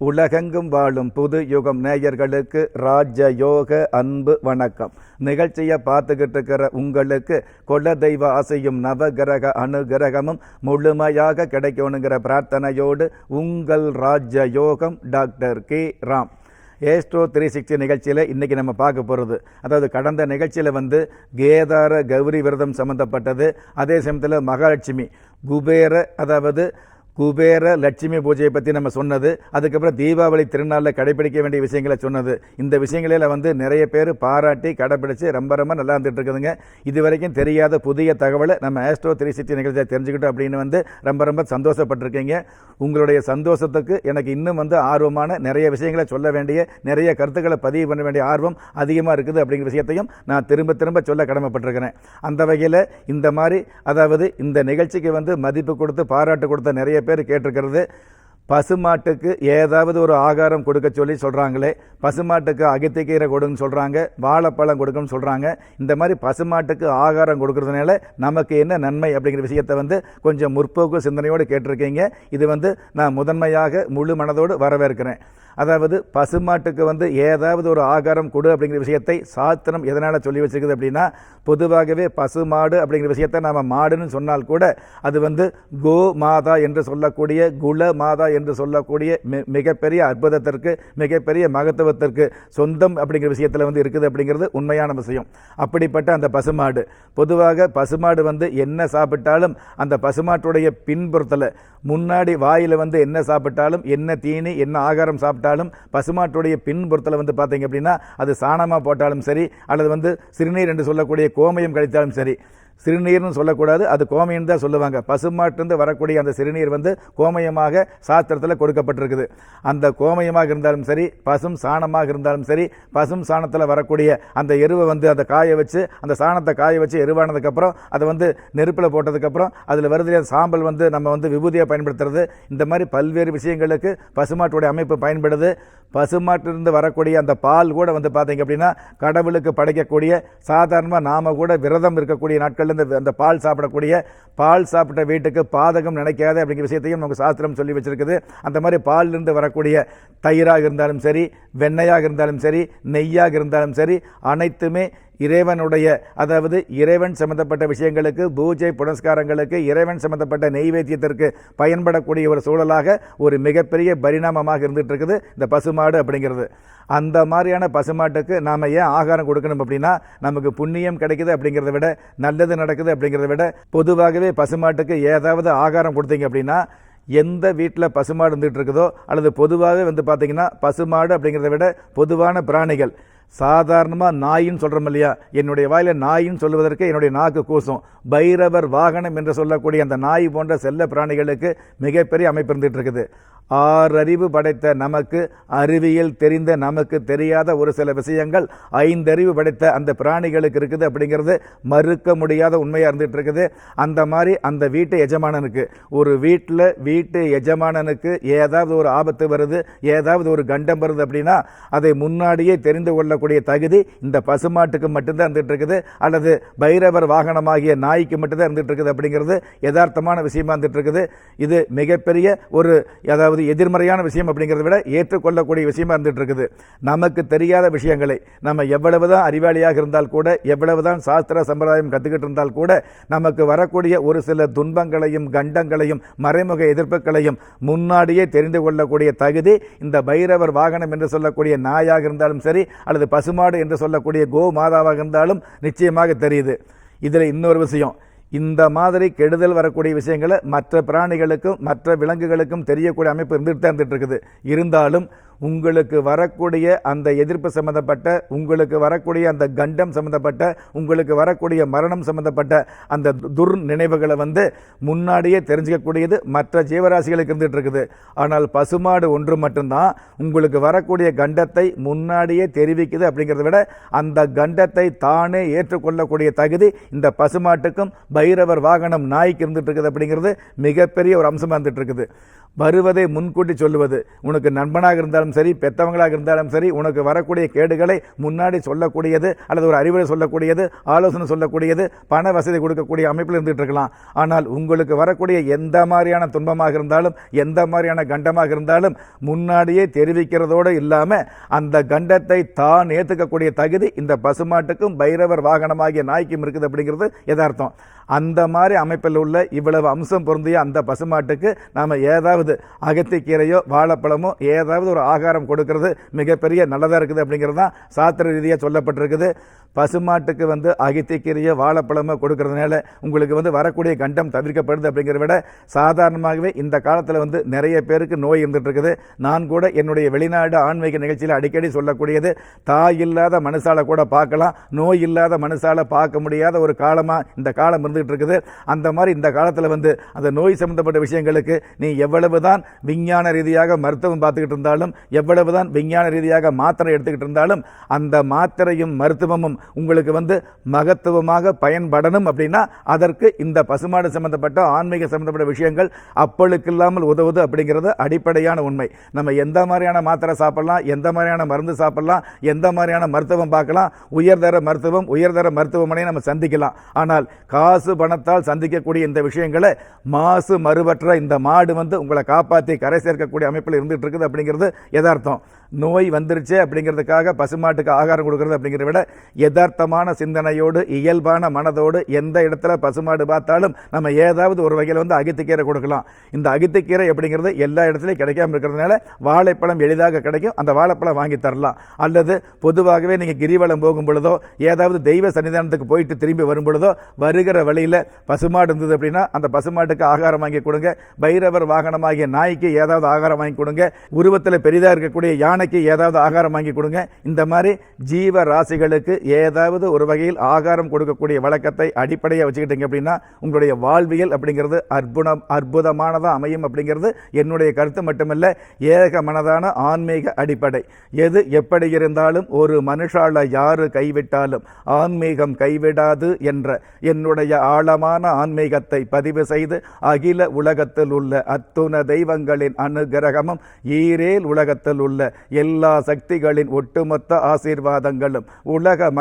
உலகெங்கும் வாழும் புது யுகம் நேயர்களுக்கு ராஜயோக அன்பு வணக்கம். நிகழ்ச்சியை பார்த்துக்கிட்டு இருக்கிற உங்களுக்கு குல தெய்வ ஆசையும் நவகிரக அனுகிரகமும் முழுமையாக கிடைக்கணுங்கிற பிரார்த்தனையோடு உங்கள் ராஜயோகம் doctor K. Ram. Astro three sixty நிகழ்ச்சியில் இன்றைக்கி நம்ம பார்க்க போகிறது அதாவது கடந்த நிகழ்ச்சியில் வந்து கேதார கௌரி விரதம் சம்மந்தப்பட்டது அதே சமயத்தில் மகாலட்சுமி குபேர அதாவது குபேர லட்சுமி பூஜையை பற்றி நம்ம சொன்னது அதுக்கப்புறம் தீபாவளி திருநாளில் கடைபிடிக்க வேண்டிய விஷயங்களை சொன்னது. இந்த விஷயங்களில் வந்து நிறைய பேர் பாராட்டி கடைப்பிடிச்சு ரொம்ப ரொம்ப நல்லா இருந்துட்டு இருக்குதுங்க. இது வரைக்கும் தெரியாத புதிய தகவலை நம்ம ஆஸ்ட்ரோ த்ரீ சிக்ஸ்டி நிகழ்ச்சியை தெரிஞ்சுக்கிட்டோம் அப்படின்னு வந்து ரொம்ப ரொம்ப சந்தோஷப்பட்டிருக்கீங்க. உங்களுடைய சந்தோஷத்துக்கு எனக்கு இன்னும் வந்து ஆர்வமான நிறைய விஷயங்களை சொல்ல வேண்டிய நிறைய கருத்துக்களை பதிவு பண்ண வேண்டிய ஆர்வம் அதிகமாக இருக்குது அப்படிங்கிற விஷயத்தையும் நான் திரும்ப திரும்ப சொல்ல கடமைப்பட்டிருக்கிறேன். அந்த வகையில் இந்த மாதிரி அதாவது இந்த நிகழ்ச்சிக்கு வந்து மதிப்பு கொடுத்து பாராட்டு கொடுத்த நிறைய பேர் கேட்டிருக்கிறது. பசுமாட்டுக்கு ஏதாவது ஒரு ஆகாரம் கொடுக்க சொல்லி சொல்கிறாங்களே பசுமாட்டுக்கு அகத்திக்கீரை கொடுங்கன்னு சொல்கிறாங்க வாழைப்பழம் கொடுக்கணும்னு சொல்கிறாங்க இந்த மாதிரி பசுமாட்டுக்கு ஆகாரம் கொடுக்கறதுனால நமக்கு என்ன நன்மை அப்படிங்கிற விஷயத்தை வந்து கொஞ்சம் முற்போக்கு சிந்தனையோடு கேட்டிருக்கீங்க. இது வந்து நான் முதன்மையாக முழு மனதோடு வரவேற்கிறேன். அதாவது பசுமாட்டுக்கு வந்து ஏதாவது ஒரு ஆகாரம் கொடு அப்படிங்கிற விஷயத்தை சாத்திரம் எதனால் சொல்லி வச்சிருக்குது அப்படின்னா பொதுவாகவே பசுமாடு அப்படிங்கிற விஷயத்தை நாம் மாடுன்னு சொன்னால் கூட அது வந்து கோ மாதா என்று சொல்லக்கூடிய குல மாதா என்று சொல்லக்கூடிய மி- மிகப்பெரிய அற்புதத்திற்கு மிகப்பெரிய மகத்துவத்திற்கு சொந்தம் அப்படிங்கிற விஷயத்தில் வந்து இருக்குது அப்படிங்கிறது உண்மையான விஷயம். அப்படிப்பட்ட அந்த பசுமாடு. பொதுவாக பசுமாடு வந்து என்ன சாப்பிட்டாலும் அந்த பசுமாட்டுடைய பின்புறத்தில் முன்னாடி வாயில் வந்து என்ன சாப்பிட்டாலும் என்ன தீனி என்ன ஆகாரம் சாப்பிட்டாலும் பசுமாட்டுடைய பின்புறத்தில் வந்து பார்த்தீங்க அப்படின்னா அது சாணமாக போட்டாலும் சரி அல்லது வந்து சிறுநீர் என்று சொல்லக்கூடிய கோமயம் கழித்தாலும் சரி. சிறுநீர்னு சொல்லக்கூடாது அது கோமயம் தான் சொல்லுவாங்க. பசுமாட்டிருந்து வரக்கூடிய அந்த சிறுநீர் வந்து கோமயமாக சாஸ்திரத்தில் கொடுக்கப்பட்டிருக்குது. அந்த கோமயமாக இருந்தாலும் சரி பசும் சாணமாக இருந்தாலும் சரி பசும் சாணத்தில் வரக்கூடிய அந்த எருவை வந்து அந்த காய வச்சு அந்த சாணத்தை காய வச்சு எருவானதுக்கப்புறம் அதை வந்து நெருப்பில் போட்டதுக்கப்புறம் அதில் வருது சாம்பல் வந்து நம்ம வந்து விபூதியாக பயன்படுத்துறது. இந்த மாதிரி பல்வேறு விஷயங்களுக்கு பசுமாட்டுடைய அமைப்பு பயன்படுது. பசுமாட்டிலிருந்து வரக்கூடிய அந்த பால் கூட வந்து பார்த்தீங்க அப்படின்னா கடவுளுக்கு படைக்கக்கூடிய சாதாரணமாக நாம் கூட விரதம் இருக்கக்கூடிய நாட்கள் நாட்கள்ல இந்த அந்த பால் சாப்பிடக்கூடிய பால் சாப்பிட்ட வீட்டுக்கு பாதகம் நினைக்காத அப்படிங்கிற விஷயத்தையும் நமக்கு சாஸ்திரம் சொல்லி வச்சிருக்குது. அந்த மாதிரி பாலிலிருந்து வரக்கூடிய தயிராக இருந்தாலும் சரி வெண்ணையாக இருந்தாலும் சரி நெய்யாக இருந்தாலும் சரி அனைத்துமே இறைவனுடைய அதாவது இறைவன் சம்பந்தப்பட்ட விஷயங்களுக்கு பூஜை புனஸ்காரங்களுக்கு இறைவன் சம்பந்தப்பட்ட நெய்வேத்தியத்திற்கு பயன்படக்கூடிய ஒரு சூழலாக ஒரு மிகப்பெரிய பரிணாமமாக இருந்துட்டு இருக்குது இந்த பசுமாடு அப்படிங்கிறது. அந்த மாதிரியான பசுமாட்டுக்கு நாம் ஏன் ஆகாரம் கொடுக்கணும் அப்படின்னா நமக்கு புண்ணியம் கிடைக்குது அப்படிங்கிறத விட நல்லது நடக்குது அப்படிங்கிறத விட பொதுவாகவே பசுமாட்டுக்கு ஏதாவது ஆகாரம் கொடுத்தீங்க அப்படின்னா எந்த வீட்டில் பசுமாடு இருந்துகிட்டு இருக்குதோ அல்லது பொதுவாகவே வந்து பார்த்திங்கன்னா பசுமாடு அப்படிங்கிறத விட பொதுவான பிராணிகள். சாதாரணமாக நாயின்னு சொல்கிறோம் இல்லையா? என்னுடைய வாயில் நாயின்னு சொல்லுவதற்கு என்னுடைய நாக்கு கூசும். பைரவர் வாகனம் என்று சொல்லக்கூடிய அந்த நாய் போன்ற செல்ல பிராணிகளுக்கு மிகப்பெரிய அமைப்பு இருந்துகிட்டு இருக்குது. ஆறறிவு படைத்த நமக்கு அறிவியல் தெரிந்த நமக்கு தெரியாத ஒரு சில விஷயங்கள் ஐந்தறிவு படைத்த அந்த பிராணிகளுக்கு இருக்குது அப்படிங்கிறது மறுக்க முடியாத உண்மையாக இருந்துகிட்டு இருக்குது அந்த மாதிரி அந்த வீட்டு எஜமானனுக்கு ஒரு வீட்டில் வீட்டு எஜமானனுக்கு ஏதாவது ஒரு ஆபத்து வருது ஏதாவது ஒரு கண்டம் வருது அப்படின்னா அதை முன்னாடியே தெரிந்து கொள்ளக்கூடிய தகுதி இந்த பசுமாட்டுக்கு மட்டும்தான் இருந்துகிட்டு இருக்குது அல்லது பைரவர் வாகனமாகிய நாய்க்கு மட்டும்தான் இருந்துகிட்டு இருக்குது அப்படிங்கிறது யதார்த்தமான விஷயமா இருந்துகிட்டு இருக்குது இது மிகப்பெரிய ஒரு அதாவது எதிர்மறையான விஷயம் அப்படிங்கிறத விட ஏற்றுக்கொள்ளக்கூடிய விஷயமா இருந்துட்டு இருக்குது நமக்கு தெரியாத விஷயங்களை நம்ம எவ்வளவுதான் அறிவாளியாக இருந்தால் கூட எவ்வளவுதான் சாஸ்திர சம்பிரதாயம் கற்றுக்கிட்டு இருந்தால் கூட நமக்கு வரக்கூடிய ஒரு சில துன்பங்களையும் கண்டங்களையும் மறைமுக எதிர்ப்புகளையும் முன்னாடியே தெரிந்து கொள்ளக்கூடிய தகுதி இந்த பைரவர் வாகனம் என்று சொல்லக்கூடிய நாயாக இருந்தாலும் சரி அல்லது பசுமாடு என்று சொல்லக்கூடிய கோ மாதாவாக இருந்தாலும் நிச்சயமாக தெரியுது. இதில் இன்னொரு விஷயம் இந்த மாதிரி கெடுதல் வரக்கூடிய விஷயங்களை மற்ற பிராணிகளுக்கும் மற்ற விலங்குகளுக்கும் தெரியக்கூடிய அமைப்பு இருந்துட்டு தான் இருந்துட்டு இருக்குது இருந்தாலும் உங்களுக்கு வரக்கூடிய அந்த எதிர்ப்பு சம்பந்தப்பட்ட உங்களுக்கு வரக்கூடிய அந்த கண்டம் சம்பந்தப்பட்ட உங்களுக்கு வரக்கூடிய மரணம் சம்பந்தப்பட்ட அந்த துர் நினைவுகளை வந்து முன்னாடியே தெரிஞ்சுக்கக்கூடியது மற்ற ஜீவராசிகளுக்கு இருந்துகிட்டு இருக்குது ஆனால் பசுமாடு ஒன்று மட்டும்தான் உங்களுக்கு வரக்கூடிய கண்டத்தை முன்னாடியே தெரிவிக்குது அப்படிங்கிறத விட அந்த கண்டத்தை தானே ஏற்றுக்கொள்ளக்கூடிய தகுதி இந்த பசுமாட்டுக்கும் பைரவர் வாகனம் நாய்க்கு இருந்துகிட்டு இருக்குது அப்படிங்கிறது மிகப்பெரிய ஒரு அம்சமாக இருந்துகிட்டு இருக்குது வருவதை முன்கூட்டி சொல்லுவது. உனக்கு நண்பனாக இருந்தாலும் சரி பெத்தவங்களாக இருந்தாலும் சரி உனக்கு வரக்கூடிய கேடுகளை முன்னாடி சொல்லக்கூடியது அல்லது ஒரு அறிவுரை சொல்லக்கூடியது ஆலோசனை சொல்லக்கூடியது பண வசதி கொடுக்கக்கூடிய அமைப்பில் இருந்துகிட்டு இருக்கலாம். ஆனால் உங்களுக்கு வரக்கூடிய எந்த மாதிரியான துன்பமாக இருந்தாலும் எந்த மாதிரியான கண்டமாக இருந்தாலும் முன்னாடியே தெரிவிக்கிறதோடு இல்லாமல் அந்த கண்டத்தை தான் ஏற்றுக்கக்கூடிய தகுதி இந்த பசுமாட்டுக்கும் பைரவர் வாகனமாகிய நாய்க்கும் இருக்குது அப்படிங்கிறது யதார்த்தம். அந்த மாதிரி அமைப்பில் உள்ள இவ்வளவு அம்சம் பொருந்திய அந்த பசுமாட்டுக்கு நாம் ஏதாவது அகத்திக்கீரையோ வாழைப்பழமோ ஏதாவது ஒரு ஆகாரம் கொடுக்கறது மிகப்பெரிய நல்லதாக இருக்குது அப்படிங்கிறது தான் சாஸ்திர ரீதியாக சொல்லப்பட்டிருக்குது. பசுமாட்டுக்கு வந்து அகித்திக்கீரையோ வாழைப்பழமோ கொடுக்கறதுனால உங்களுக்கு வந்து வரக்கூடிய கண்டம் தவிர்க்கப்படுது அப்படிங்கிறத விட சாதாரணமாகவே இந்த காலத்தில் வந்து நிறைய பேருக்கு நோய் இருந்துட்டு இருக்குது நான் கூட என்னுடைய வெளிநாடு ஆன்மீக நிகழ்ச்சியில் அடிக்கடி சொல்லக்கூடியது தாய் இல்லாத மனுஷால கூட பார்க்கலாம் நோய் இல்லாத மனுஷால பார்க்க முடியாத ஒரு காலமாக இந்த காலம் இருந்துகிட்டு இருக்குது அந்த மாதிரி இந்த காலத்தில் வந்து அந்த நோய் சம்மந்தப்பட்ட விஷயங்களுக்கு நீ எவ்வளவு தான் விஞ்ஞான ரீதியாக மருத்துவம் பார்த்துக்கிட்டு இருந்தாலும் எவ்வளவு தான் விஞ்ஞான ரீதியாக மாத்திரை எடுத்துக்கிட்டு இருந்தாலும் அந்த மாத்திரையும் மருத்துவமும் உங்களுக்கு வந்து மகத்துவமாக பயன்படணும் அப்படின்னா அதற்கு இந்த பசுமாடு சம்பந்தப்பட்ட ஆன்மீக சம்பந்தப்பட்ட விஷயங்கள் அப்பளுக்கில்லாமல் உதவுது அப்படிங்கிறது அடிப்படையான உண்மை. நம்ம எந்த மாதிரியான மாத்திரை சாப்பிடலாம் எந்த மாதிரியான மருந்து சாப்பிடலாம் எந்த மாதிரியான மருத்துவம் பார்க்கலாம் உயர்தர மருத்துவம் உயர்தர மருத்துவமனை நம்ம சந்திக்கலாம். ஆனால் காசு பணத்தால் சந்திக்கக்கூடிய இந்த விஷயங்களை மாசு மறுபற்ற இந்த மாடு வந்து உங்களை காப்பாற்றி கரை சேர்க்கக்கூடிய அமைப்பில் இருந்துகிட்டு இருக்குது அப்படிங்கிறது எதார்த்தம் நோய் வந்துருச்சு அப்படிங்கிறதுக்காக பசுமாட்டுக்கு ஆகாரம் கொடுக்கறது அப்படிங்கிறத விட யதார்த்தமான சிந்தனையோடு இயல்பான மனதோடு எந்த இடத்துல பசுமாடு பார்த்தாலும் நம்ம ஏதாவது ஒரு வகையில் வந்து அகித்துக்கீரை கொடுக்கலாம். இந்த அகித்துக்கீரை அப்படிங்கிறது எல்லா இடத்துலையும் கிடைக்காம இருக்கிறதுனால வாழைப்பழம் எளிதாக கிடைக்கும். அந்த வாழைப்பழம் வாங்கி தரலாம். அல்லது பொதுவாகவே நீங்கள் கிரிவலம் போகும் பொழுதோ ஏதாவது தெய்வ சன்னிதானத்துக்கு போயிட்டு திரும்பி வரும் பொழுதோ வருகிற வழியில் பசுமாடு இருந்தது அப்படின்னா அந்த பசுமாட்டுக்கு ஆகாரம் வாங்கி கொடுங்க. பைரவர் வாகனமாகிய நாய்க்கு ஏதாவது ஆகாரம் வாங்கி கொடுங்க. உருவத்தில் பெரிதாக இருக்கக்கூடிய யானைக்கு ஏதாவது ஆகாரம் வாங்கி கொடுங்க. இந்த மாதிரி ஜீவ ராசிகளுக்கு ஏதாவது ஒரு வகையில் ஆகாரம் கொடுக்கக்கூடிய வழக்கத்தை அடிப்படையாக வச்சுக்கிட்டீங்க அப்படின்னா உங்களுடைய வாழ்வியல் அப்படிங்கிறது அற்புதம் அற்புதமானதாக அமையும் அப்படிங்கிறது என்னுடைய கருத்து மட்டுமல்ல ஏக மனதான ஆன்மீக அடிப்படை. எது எப்படி இருந்தாலும் ஒரு மனுஷால யாரு கைவிட்டாலும் ஆன்மீகம் கைவிடாது என்ற என்னுடைய ஆழமான ஆன்மீகத்தை பதிவு செய்து அகில உலகத்தில் உள்ள அத்துண தெய்வங்களின் அனுகிரகமும் ஈரேல் உலகத்தில் உள்ள எல்லா சக்திகளின் ஒட்டுமொத்த ஆசீர்வாதங்களும் உலக